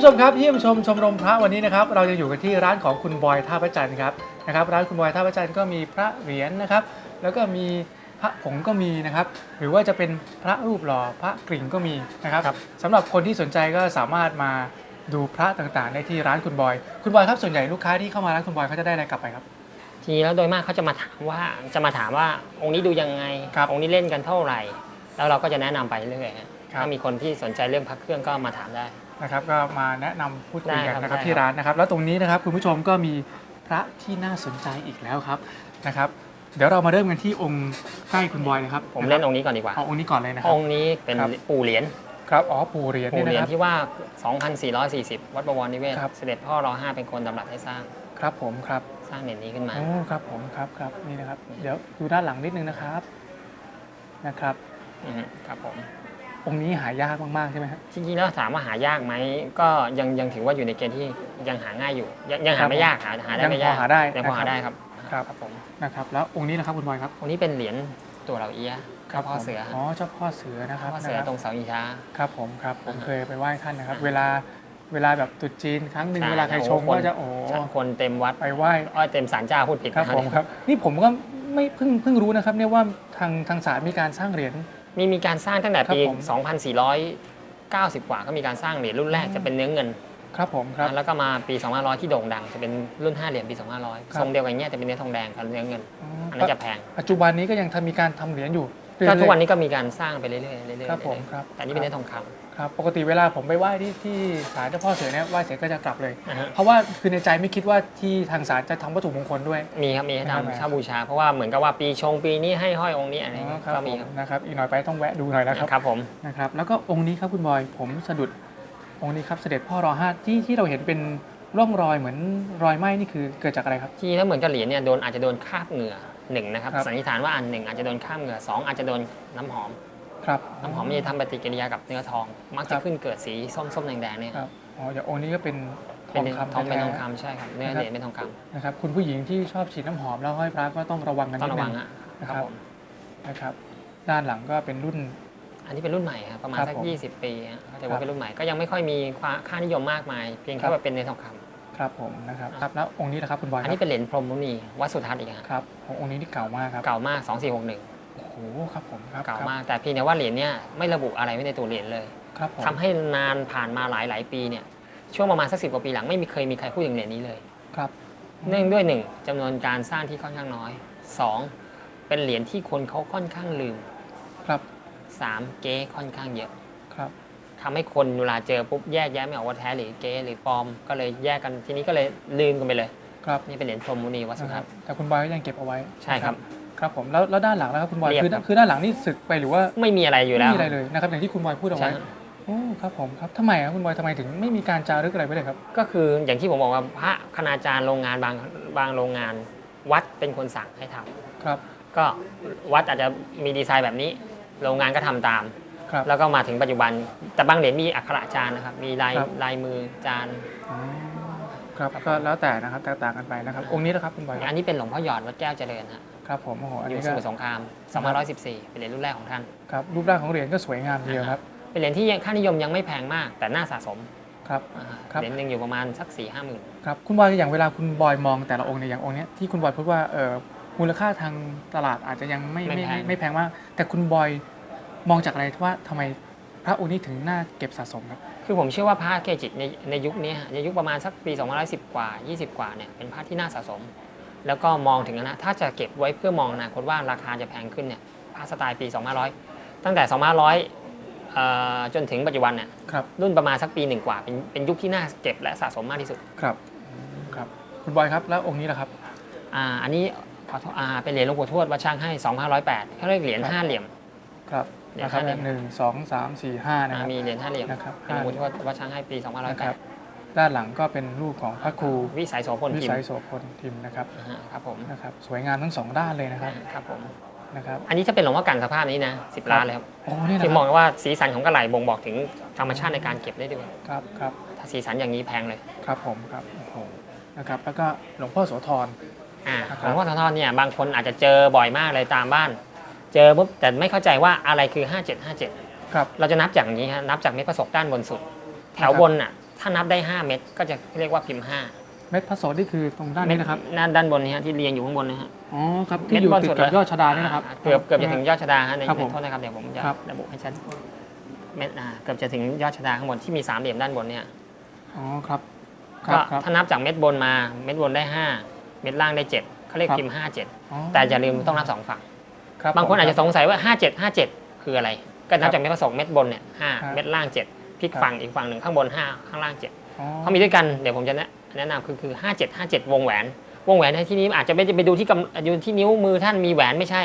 ผู้ชมครับเยี่ยมชมชมรมพระวันนี้นะครับเราจะอยู่กันที่ร้านของคุณบอยท่าพระจันทร์ครับนะครับ ร้านคุณบอยท่าพระจันทร์ก็มีพระเหรียญนะครับ แล้วก็มีพระผงก็มีนะครับ หรือว่าจะเป็นพระรูปหล่อพระกริ่งก็มีนะครับ สำหรับคนที่สนใจก็สามารถมาดูพระต่างๆ ได้ที่ร้านคุณบอย คุณบอยครับส่วนใหญ่ลูกค้าที่เข้ามาร้านคุณบอยเขาจะได้อะไรกลับไปครับ ทีนี้แล้วโดยมากเขาจะมาถามว่าจะมาถามว่าองค์นี้ดูยังไงครับองค์นี้เล่นกันเท่าไหร่ แล้วเราก็จะแนะนำไปเรื่อยๆฮะครับ ถ้ามีคนที่สนใจเรื่องพักเครื่องก็มาถามได้ นะครับก็มาแนะนำพูดคุยกันได้ครับนะครับได้ที่ร้านนะครับ แล้วตรงนี้นะครับคุณผู้ชมก็มีพระที่น่าสนใจอีกแล้วครับนะครับ เดี๋ยวเรามาเริ่มกันที่องค์ใกล้คุณบอยนะครับผมเล่นองค์นี้ก่อนดีกว่า เอาองค์นี้ก่อนเลยนะครัอบ งค์นี้เป็นครับ ปู่เหรียญครับอ๋อปู่เหรียญปู่นี่เหรียญนะครับ ที่ว่า 2,440 วัดบวรนิเวศ ครับ เสด็จพ่อรอห้าเป็นคนดำรัสให้สร้างครับผมครับสร้างเหรียญนี้ขึ้นมา โอ้ครับผมครับครับนี่นะครับ เดี๋ยวดูด้านหลังนิดนึงนะครับนะครับ อือฮึครับผม องค์นี้หายากมากๆใช่ไหมครับ จริงๆแล้วถามว่าหายากไหมก็ยังยังถือว่าอยู่ในเกณฑ์ที่ยังหาง่ายอยู่ ยังยังครัหาบไม่ยากหาหาได้ยังไม่พยาอกหาได้ยังพอหานะครับได้ครับครับครับ ผมนะครับ แล้วองค์นี้นะครับคุณบอยครับองค์นี้เป็นเหรียญตัวเหล่าเอียะเจ้าพ่อผมเสืออ๋อเจ้าพ่อเสือนะครับพ่อเสือนะครับตรงเสาอินทราครับผมครับผมอ่าฮะเคยไปไหว้ท่านนะครับอ่าเวลาเวลาแบบตรุษจีนครั้งหนึ่งใช่เวลาใครชมโอ้โหก็จะโอ้คนเต็มวัดไปไหว้อ้อยเต็มศาลเจ้าพูดผิดครับนะผมครับ นี่ผมก็ไม่เพิ่งเพิ่งรู้นะครับเนี่ยว่าทางทางศาลมีการสร้างเหรียญ มีมีการสร้างตั้งแต่ครับปีผม 2490 กว่าก็มีการสร้างเหรียญรุ่นแรกอืมจะเป็นเนื้อเงิน ครับผมครับ แล้วก็มาปี 2500 ที่โด่งดัง จะเป็นรุ่น 5 เหรียญปีครับ2500 ทรงเดียวกันเนี้ยแต่เป็นเนื้อทองแดงกับเนื้อเงิน อ๋ออันนั้นจะแพง ปัจจุบันนี้ก็ยังทำมีการทำเหรียญอยู่ ก็ทุกวันเรื่อยนี้ก็มีการสร้างไปเรื่อยๆเรื่อยๆครับผมเอยๆครับแต่นี่เป็นเนื้อทองคๆครับปกติเวลาผมไปไหว้ที่ที่ศาลเจ้าพ่อเสือเนี่ยไหว้เสร็จก็จะกลับเลยำนะฮะเพราะว่าคือในใจไม่คิดว่าที่ทางศาลจะทำวัตถุมงคลด้วย มีครับมีให้ครับทำเช่าบูชา เพราะว่าเหมือนกับว่าปีชงปีนี้ให้ห้อยองค์นี้อะไรอ๋อเงี้ยครับก็ผมีมครับนะครับอีกหน่อยไปต้องแวะดูหน่อยนะครับครับผมนะครับแล้วก็องค์นี้ครับคุณบอยผมสะดุดองค์นี้ครับเสด็จพ่อรอห้าที่ที่เราเห็นเป็นร่องรอยเหมือนรอยไหม้นี่คือเกิดจากอะไรครับที่ถ้าเหมือนกับเหรียญเนี่ยโดนอาจจะโดนคราบเหงื่อ หนึ่งนะครับครับ สันนิษฐานว่าอันหนึ่งอาจจะโดนคราบเหงื่อสองอาจจะโดนน้ำหอม ครับ น้ำหอมมันจะทำปฏิกิริยากับเนื้อทอง มักครัจะบ ขึ้นเกิดสีส้มส้มแดงๆเนี่ยครับอ๋ออย่างองค์นี้ก็เป็นทเป็อนงเนื้อคำทองเป็นแท้ๆ ทองคำใช่ครับ เนื้อนะครับเหรียญเป็นทองคนะครับคุณผู้หญิงที่ชอบฉีดน้ำหอมแล้วห้อยพระก็ต้องระวังกันำต้อนิงดระนึวังง อะนะคครัรับบผมนะครับด้านหลังก็เป็นรุ่น อันนี้เป็นรุ่นใหม่ครับประมาณครับสักผม20 ปีฮะก็ถือครัว่าบเป็นรุ่นใหม่ก็ยังไม่ค่อยมีค่านิยมมากมาย เพียงครัแค่บ ว่าเป็นเนื้อทองคำ ครับผมนะครับครับแล้วองค์นี้นะครับคุณบอยอันครันี้บเป็นเหรียญพรหมมุนีวัดสุทัศน์อีกฮะครับองค์นี้นี่เก่ามากครับเก่ามาก 2461โอ้โหครับผมครับเก่ามากแต่เพียงแต่ว่าเหรียญเนี่ยไม่ระบุอะไรไว้ในตัวเหรียญเลยครับผมทำให้นานผ่านมาหลายหลายๆปีเนี่ยช่วงประมาณสักสิกว่าปีหลังไม่มีเคยมีใครพูดถึงเหรียญนี้เลยครับเนื่องด้วยหนึ่งจำนวนการสร้างที่ค่อนข้างน้อยสองเป็นเหรียญที่คนเขาค่อนข้างลืม ครับสามเก๊ค่อนข้างเยอะครับ ทำให้คนเวลาเจอปุ๊บแยกแยะไม่ออกว่าแท้หรือเก๊หรือปลอม ก็เลยแยกกันทีนี้ก็เลยลืมกันไปเลยครับนี่เป็นเหรียญพรหมมุนีวัดสุนะคทัรัศบน์แต่คุณบอยก็ยังเก็บเอาไว้ใช่ครับครับผมแล้วแล้วด้านหลังนะครับคุณบอยเรียบคือครับคือด้านหลังนี่สึกไปหรือว่าไม่มีอะไรอยู่ไม่แล้วมีอะไรเลยนะครับอย่างที่คุณบอยพูดเอาใช่ไว้โอ้ครับผมครับทำไมครับคุณบอยทำไมถึงไม่มีการจารึกอะไรไว้เลยครับ ก็คืออย่างที่ผมบอกว่าพระคณาจารย์โรงงานบางบางโรงงาน วัดเป็นคนสั่งให้ทำครับ ก็วัดอาจจะมีดีไซน์แบบนี้ โรงงานก็ทำตาม ครับแล้วก็มาถึงปัจจุบัน แต่บางเหรียญมีอักขระจานนะครับ มีลายครับ ลายมือจาน อ๋อครับก็แล้วแต่นะครับแตกต่างกันไปนะครับ องค์นี้นะครับคุณบอยคอัรับนนี้เป็นหลวงพ่อหยอดวัดแก้วเจริญฮะครับผมโอ้โหอันอยู่นี้สก็มุทรสงคราม2514 เป็นเหรียญรุ่นแรกของท่าน ครับรูปร่างของเหรียญก็สวยงามทีเดียวครับเป็นเหรียญที่ยังค่านิยมยังไม่แพงมาก แต่น่าสะสมครับ อ่าครับ เหรียญหนึ่งอยู่ประมาณสัก4ี่ห้าหมื่นครับคุณบอยอย่างเวลาคุณบอยมองแต่ละองค์เนี่ยอย่างองค์เนี้ยที่คุณบอยพูดว่าเออมูลค่าทางตลาดอาจจะยังไม่ไม่ไม่ไม่แพงมากแต่คุณบอย มองจากอะไรว่าทำไมพระองค์นี้ถึงน่าเก็บสะสมครับ คือผมเชื่อว่าพระเกจิในในยุคนี้ฮะในยุคประมาณสักปี2510 กว่า 20 กว่าเนี่ยเป็นพระที่น่าสะสม แล้วก็มองถึงอนะถ้าจะเก็บไว้เพื่อมองอนาคตว่าราคาจะแพงขึ้นเนี่ยพระสไตล์ปี 2500 ตั้งแต่ 2500เอ่อจนถึงปัจจุบันเนี่ยครับรุ่นประมาณสักปีหนึ่งกว่า เป็นเป็นยุคที่น่าเก็บและสะสมมากที่สุดครับครับคุณบอยครับแล้วองค์นี้ล่ะครับอ่าอันนี้ขอโทษอ่าเป็นเหรียญหลวงปู่ทวดวัดช่างให้ 2508เขาเรียกเหรียญครับห้าเหลี่ยมครับเหรียญ นะครับห้าเหลี่ยมหนึ่งสองสามสี่ห้านะอ่าครับมีเหรียญห้าเหลี่ยมนะครับเป็นหลวงปู่ทวดวัดช่างให้ปีนะครับ2508ด้านหลังก็เป็นรูปของพระครูวิสัยโสพลวิพิมสัยพ์โสพลทิมนะครับอ่าฮะครับผมนะครับสวยงามทั้งสองด้านเลยนะครับครับผมนะครับอันนี้จะเป็นหลวงพ่อกันสภาพนี้นะสิบล้านเลยครับโอ้นี่นะที่คมรัอบงว่าสีสันของกระไหลบ่งบอกถึงธรรมชาติในการเก็บได้ด้วยครับครับถ้าสีสันอย่างนี้แพงเลยครับผมครับโอ้โหนะครับแล้วก็หลวงพ่อโสธรอ่าครับหลวงพ่อทองทอดเนี่ยบางคนอาจจะเจอบ่อยมากเลยตามบ้าน เจอปุ๊บแต่ไม่เข้าใจว่าอะไรคือ 5757 ครับ เราจะนับจากอย่างนี้ฮะนับจากเม็ดประสบด้านบนสุด แถวบนน่ะถ้านับได้ 5 เม็ดก็จะเรียกว่าพิมพ์เม็ดพระโสดนี่คือตรงด้าน5นี้นะครับ ด้านด้านบนนี้ฮะที่เรียงอยู่ข้างบนนะฮะอ๋อครับที่อยู่ติดกับยอดชะดานี่นะครับ เกือบเกือบจะถึงยอดชดาฮะในครับผมโทษนะครับเดี๋ยวผมจะครับระบุให้ชัดเม็ดอ่าเกือบจะถึงยอดชดาข้างบนที่มีสามเหลี่ยมด้านบนเนี่ยอ๋อครับคก็รับครับถ้านับจากเม็ดบนมาเม็ดบนได้ 5 เม็ดล่างได้7เขาเรียกครับพิมพ์5อ๋อ7แต่อย่าลืมต้องนับสองฝั่ง ครับบางคนอาจจะผมสงสัยว่า 5 7 5 7 คืออะไร ก็นับจากเม็ดผสมเม็ดบนเนี่ยห้าครับเม็ดล่าง 7พลิกครับฝั่งอีกฝั่งหนึ่งข้างบน 5 ข้างล่าง7อ๋อเขามีด้วยกันเดี๋ยวผมจะแนะแนะนำคือคือ 5 7 5 7 วงแหวน วงแหวนในที่นี้อาจจะไม่ได้ไปดูที่กำอยู่ที่นิ้วมือท่านมีแหวนไม่ใช่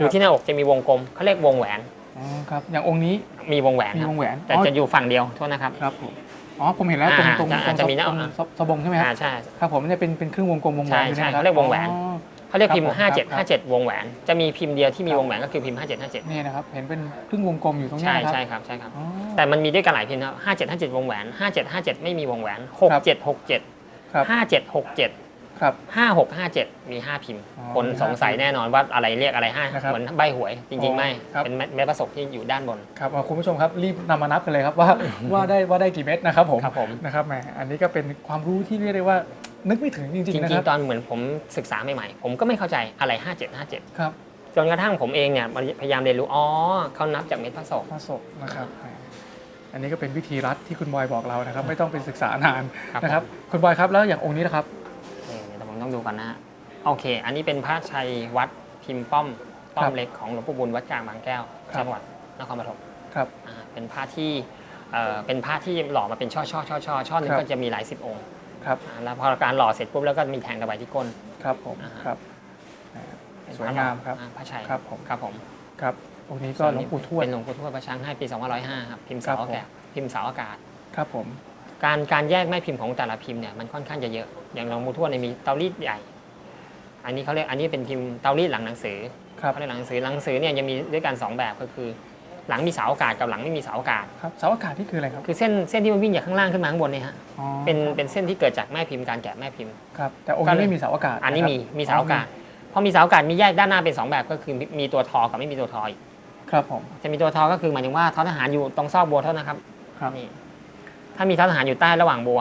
ดูที่หน้าอกจะมีวงกลมเขาเรียกวงแหวนอ๋อครับอย่างองค์นี้มีวงแหวนมีครับวงแหวนแต่อ๋อจะอยู่ฝั่งเดียวโทษนะครับ ครับผมอ๋อผมเห็นแล้วตรงอ่าตรงจะตรงจะมีหน้า ตรงสะบงใช่ไหมคอ่ารับใช่ ครับผมเนี่ยเป็นเป็นครึ่งวงกลมวงแหวนใช่อยู่ใช่นี่นะคบเขาเรียกวงแหวน อ๋อ เขาเรียกพิมพ์ ครับผม5ครับ7 5 7 วงแหวน จะมีพิมพ์เดียวที่มีวงแหวนก็คือพิมพ์ 5 7 5 7 นี่นะครับ เห็นเป็นครึ่งวงกลมอยู่ตรงนี้ใช่นะครับใช่ครับใช่ครับ อ๋อ แต่มันมีด้วยกันหลายพิมพ์นะครับ5 7 5 7 วงแหวน 5 7 5 7 ไม่มีวงแหวนครับ6 7 6 7 ครับ 5 7 6 7 ครับ 5 6 5 7 มี 5 พิมพ์ อ๋อคนมีห้าสงสัยพิมพ์แน่นอนว่าอะไรเรียกอะไรห้านะครับเหมือนใบหวย จริง ๆ ไม่ ครับ เป็นเม็ดเม็ดผสมที่อยู่ด้านบน ครับเอาคุณผู้ชมครับรีบนำมานับกันเลยครับว่าว่าได้ว่าได้กี่เม็ดนะครับผมครับผม นะครับแหมอันนี้ก็เป็นความรู้ที่เรียกได้ว่า นึกไม่ถึงจริงจๆนะริคงรับๆตอนเหมือนผมศึกษาใหม่ๆ ผมก็ไม่เข้าใจอะไร 5 7 5 7 ครับจนกระทั่งผมเองเนี่ยพยายามเรียนรู้ อ๋อเขานับจากเม็ดผสมพระศพนะครับแหมอันนี้ก็เป็นวิธีรัดที่คุณบอยบอกเรานะครับ ไม่ต้องไปศึกษานานครับ นะครับ คุณบอยครับแล้วอย่างองค์นี้นะครับ เออเดี๋ยวผมต้องดูก่อนนะฮะโอเค อันนี้เป็นพระชัยวัดพิมพ์ป้อมป้อครัมบเล็กของหลวงปู่บุญวัดกลางบางแก้วครับ จังหวัดนครปฐมครับ อ่าเป็นพระที่เอ่อเป็นพระที่หล่อมาเป็นช่อช่อช่อช่อช่อหนึงครับ ก็จะมีหลายสิบองค์ ครับอ่าแล้วพอการหล่อเสร็จปุ๊บแล้วก็มีแทงตะไบที่ก้น ครับผมอ่าฮะครับ เป็นสวยงามครับ อ่พระชัยครับผม ครับผมครับองค์นี้ก็หลวงปู่ทวด เป็นหลวงปู่ทวดพระช้างให้ปี2505ครับพิมพ์เสาครับผม อากาศพิมพ์เสาอากาศ ครับผม การการแยกแม่พิมพ์ของแต่ละพิมพ์เนี่ยมันค่อนข้างจะเยอะ อย่างหลวงปู่ทวดเนี่ยมีเตารีดใหญ่ อันนี้เขาเรียกอันนี้เป็นพิมพ์เตารีดหลังหนังสือครับ เขาเรียกหลังหนังสือหลังหนังสือเนี่ยยังมีด้วยกันสองแบบก็คือ หลังมีเสาอากาศกับหลังไม่มีเสาอากาศ ครับเสาอากาศนี่คืออะไรครับ คือเส้นเส้นที่มันวิ่งจากข้างล่างขึ้นมาข้างบนเนี่ยฮะอ๋อเป็นเป็นเส้นที่เกิดจากแม่พิมพ์การแกะแม่พิมพ์ ครับ แต่องค์ก็นี้เลยไม่มีเสาอากาศอันนี้ะครับมีมีเสาอากาศพอมีเสาอากาศมีแยกด้านหน้าเป็นสองแบบก็คือมีมีตัวทอกับไม่มีตัวทออีกครับผมจะมีตัวทอก็คือหมายถึงว่าทอทหารอยู่ตรงซอกบัวเท่านั้นครับครับนี่ถ้ามีทอทหารอยู่ใต้ระหว่างบัว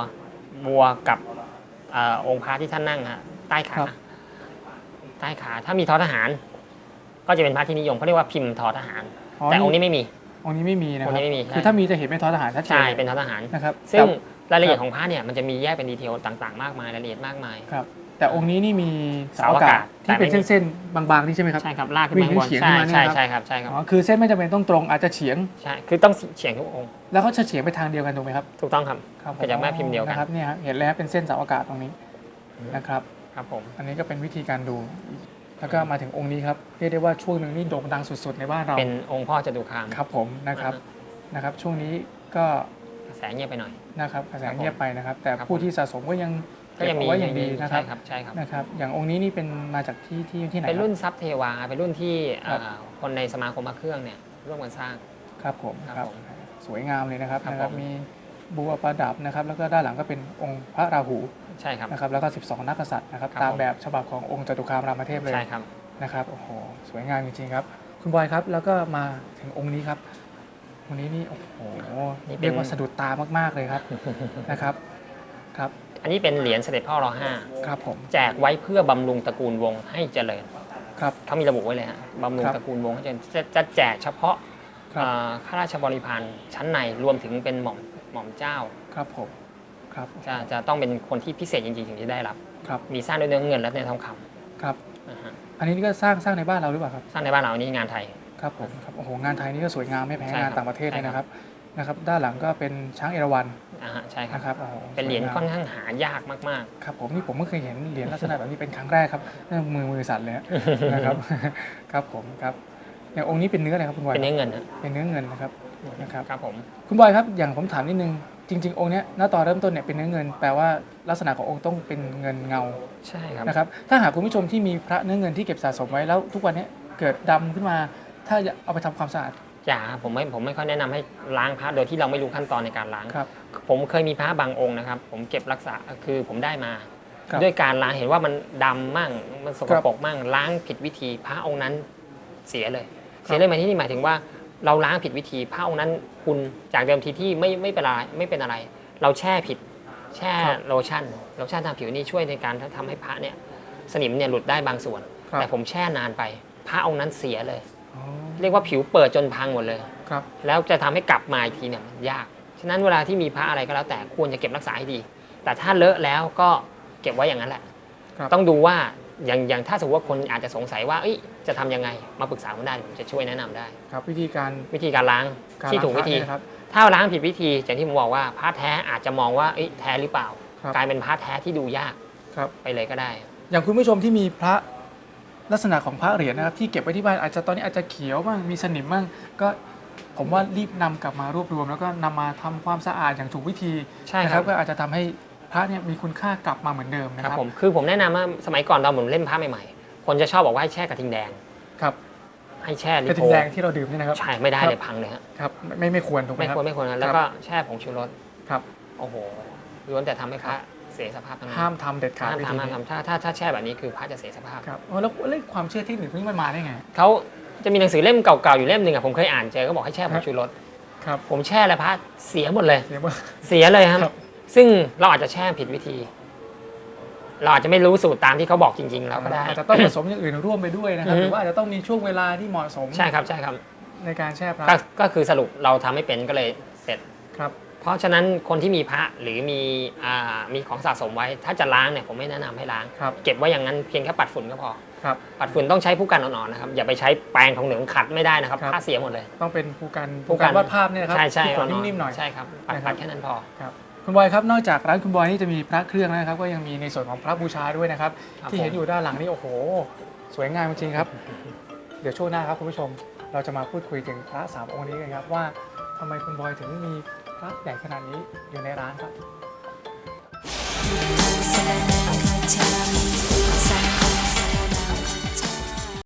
บัวกับเออองค์พระที่ท่านนั่งฮะใต้ขาใต้ขาถ้ามีทอทหาร ก็จะเป็นพระที่นิยมเขาเรียกว่าพิมพ์ทอทหาร แต่องค์นี้ไม่มี องค์นี้ไม่มีนะคองรัค์บนี้ไม่มีใช่คือถ้ามีจะเห็นเป็นทอทหารชัดเจนใช่ลยเป็นทอทหาร นะครับซึ่งแต่รายละเอียดของพระเนี่ยมันจะมีแยกเป็นดีเทลต่างๆ มากมายรายละเอียดมากมาย ครับ แต่องค์นี้นี่มีเสาเสาอาากอากาศศที่เป็นแต่ไม่มีเส้นๆบางๆนี่ใช่ไหมครับ ใช่ครับลากขึ้นมาข้างบนวิ่งเฉียงใช่ขึ้นมาเนี่ย ใช่ครับใช่ครับใช่ครับอ๋อคือเส้นไม่จำเป็นต้องตรงอาจจะเฉียง ใช่คือต้องเฉียงทุกองค์แล้วก็จะเฉียงไปทางเดียวกันถูกไหมครับถูกต้องครับ ครับเกิดจากแม่พิมพ์เดียวกัน นะครับเนี่ยฮะเห็นแล้วเป็นเส้นเสาอากาศตรงนี้นะครับ ครับผม อันนี้ก็เป็นวิธีการดู แล้วก็มาถึงองค์นี้ครับเรียกได้ว่าช่วงหนึ่งนี่โด่งดังสุดๆในบ้านเราเป็นองค์พ่อจตุคามครับผมนะครับนะครับ ช่วงนี้ก็กระแสเงียบไปหน่อยนะครับกระแสครับผมเงียบไปนะครับ แต่ครับผู้ผมที่สะสมก็ยังก็ยังมีเบเอาไว้อย่างดีนะครับใช่ครับใช่ครับนะครับ อย่างองค์นี้นี่เป็นมาจากที่ที่ที่ไหนคเป็นบรุ่นซับเทวาเป็นรุ่นที่ครับเอ่อคนในสมาคมพระเครื่องเนี่ยร่วมกันสร้างครับผมครับครับผมสวยงามเลยนะครับครับนะครับผมมี บัวประดับนะครับแล้วก็ด้านหลังก็เป็นองค์พระราหูใช่ครับ นะครับแล้วก็ 12 นักกษัตริย์นะครับครับตามผม แบบฉบับขององค์จตุคามรามเทพเลยใช่ครับ นะครับโอ้โหสวยงามจริงๆครับ คุณบอยครับแล้วก็มาถึงองค์นี้ครับองค์นี้นี่โอ้โหนี่เป็น เรียกว่าสะดุดตามากๆเลยครับ นะครับครับอันนี้เป็นเหรียญเสด็จพ่อรอห้าครับผมแจกไว้เพื่อบำรุงตระกูลวงให้เจริญครับ เขามีระบุไว้เลยฮะบำรุงครับตระกูลวงให้เจริญจะจะแจกเฉพาะครับเอ่อข้าราชบริพารชั้นในรวมถึงเป็นหม่อม หม่อมเจ้าครับผมครับจะจะต้องเป็นคนที่พิเศษจริงๆถึงจะได้รับ ครับมีสร้างด้วยเนื้อเงินและเนื้อทองคครับำนะฮะอันนี้ก็สร้างสร้างในบ้านเราหรือเปล่าครับ สร้างในบ้านเราอันนี้งานไทย ครับผมครับโอ้โหงานไทยนี่ก็สวยงามไม่แพ้ใช่ครับงานต่างประเทศเลยใช่นะคครัรับ บ นะครับ ด้านหลังก็เป็นช้างเอราวัณอ่าฮะใช่ครับ นะครับโอ้โหเป็นเหรียญสวยงามค่อนข้างหายากมากครับผมนี่ผมไม่เคยเห็นเหรียญลักษณะแบบนี้เป็นครั้งแรกครับเนี่ยมือมือสั่นเลยฮะนะครับ ครับผมครับอย่างองค์นี้เป็นเนื้ออะไรครับคุณบๆอยเป็นเนื้อเงินฮะเป็นเนื้อเงินนะครับ นะครับครับผมคุณบอยครับอย่างผมถามนิดนึงจริง ๆ องค์เนี้ยณตอนเริ่มต้นเนี่ยเป็นเนื้อเงินแปลว่าลักษณะขององค์ต้องเป็นเงินเงาใช่ครับนะครับถ้าหากคุณผู้ชมที่มีพระเนื้อเงินที่เก็บสะสมไว้แล้ว ทุกวันเนี้ยเกิดดำขึ้นมา ถ้าจะเอาไปทำความสะอาดอย่าครับผมไม่ผมไม่ค่อยแนะนำให้ล้างพระโดยที่เราไม่รู้ขั้นตอนในการล้าง ครับ ผมเคยมีพระบางองค์นะครับ ผมเก็บรักษาคือผมได้มา ครับด้วยการล้างเห็นว่ามันดำมั่งมันสกครับปรกมั่งล้างผิดวิธีพระองค์นั้นเสียเลย เสียเลยหมายที่นี่หมายถึงว่า เราล้างผิดวิธีพระองค์นั้นคุณจากเดิมทีที่ไม่ไม่เป็นอะไรไม่เป็นอะไร เราแช่ผิด แช่ครับโลชั่นโลชั่นทาผิวนี่ช่วยในการทำให้พระเนี่ยสนิมเนี่ยหลุดได้บางส่วนครับแต่ผมแช่นานไปพระองค์นั้นเสียเลยอ๋อเรียกว่าผิวเปิดจนพังหมดเลยครับ แล้วจะทำให้กลับมาอีกทีเนี่ยมันยากฉะนั้นเวลาที่มีพระอะไรก็แล้วแต่ควรจะเก็บรักษาให้ดี แต่ถ้าเลอะแล้วก็เก็บไว้อย่างนั้นแหละครับต้องดูว่า อย่างอย่างถ้าสมมติว่าคนอาจจะสงสัยว่าเอ้ยจะทำยังไงมาปรึกษาผมได้ผมจะช่วยแนะนำได้ ครับวิธีการวิธีการล้างการที่ถูกล้างพวิระธีเนี่ยนะครับ ถ้าล้างผิดวิธีอย่างที่ผมบอกว่าพระแท้อาจจะมองว่าเอ้ยแท้หรือเปล่า ครับ กลายเป็นพระแท้ที่ดูยากครับ ไปเลยก็ได้ อย่างคุณผู้ชมที่มีพระลักษณะของพระเหรียญนะครับ ที่เก็บไว้ที่บ้านอาจจะตอนนี้อาจจะเขียวบ้างมีสนิมบ้างก็ผมว่ารีบนำกลับมารวบรวม แล้วก็นำมาทำความสะอาดอย่างถูกวิธีใช่นะคครัรับบก็อาจจะทำให้ พระเนี่ยมีคุณค่ากลับมาเหมือนเดิมนะคครับรับผมคือผมแนะนำว่าสมัยก่อนตอนผมเล่นพระใหม่ๆ คนจะชอบบอกว่าให้แช่กระทิงแดง ครับให้แช่ลิกระทิโพงแดงที่เราดื่มนี่นะครับ ใช่ไม่ได้ครับ เลยพังเลยฮะครับไม่ไม่ควรถูกไหมไม่ครับควรไม่ควรนะแล้วก็แช่ผงชูรสครับ โอ้โหล้วนแต่ทำให้พระเสียสภาพทั้งนั้นห้ามทำเด็ดขาดห้ามวิธีทำห้ามนี้ทำถ้าถ้าถ้าแช่แบบนี้คือพระจะเสียสภาพ ครับอ๋อแล้วแล้วความเชื่อเทคนิคนี้มันมาได้ไง เขาจะมีหนังสือเล่มเก่าๆอยู่เล่มหนึ่งอะผมเคยอ่านเจอก็บอกให้แช่ผงชูรสครับผมแช่แล้วพระเสียหมดเลยเสียว่า เสียเลยครับ ครับ ซึ่งเราอาจจะแช่ผิดวิธี เราอาจจะไม่รู้สูตรตามที่เขาบอกจริง ๆ แล้วก็ได้ อาจจะต้องผสมอย่างอื่นร่วมไปด้วยนะครับอือฮึหรือว่าอาจจะต้องมีช่วงเวลาที่เหมาะสมใช่ครับใช่ครับ ในการแช่พระก็ก็คือสรุปเราทำไม่เป็นก็เลยเสร็จครับ เพราะฉะนั้นคนที่มีพระหรือมีอ่ามีของสะสมไว้ ถ้าจะล้างเนี่ยผมไม่แนะนำให้ล้างครับเก็บไว้อย่างนั้นเพียงแค่ปัดฝุ่นก็พอครับปัดฝุ่นต้องใช้ผู้กันอ่อนๆนะครับอย่าไปใช้แปรงของเหลืองขัดไม่ได้นะครับครับผ้าเสียหมดเลย ต้องเป็นผู้การผู้ผู้กักานรวาดภาพเนี่ยนะครับใช่ใช่ที่ขนอ่อๆนิ่มๆหน่อยใช่ครับปัดนะครับปัดแค่นั้นพอครับ คุณบอยครับนอกจากร้านคุณบอยนี่จะมีพระเครื่องนะครับ ก็ยังมีในส่วนของพระบูชาด้วยนะครับที่เห็นอยู่ด้านหลังนี่โอ้โห สวยงามจริงครับ เดี๋ยวช่วงหน้าครับคุณผู้ชม เราจะมาพูดคุยถึงพระสามองค์นี้กันครับว่าทำไมคุณบอยถึงมีพระใหญ่ขนาดนี้อยู่ในร้านครับ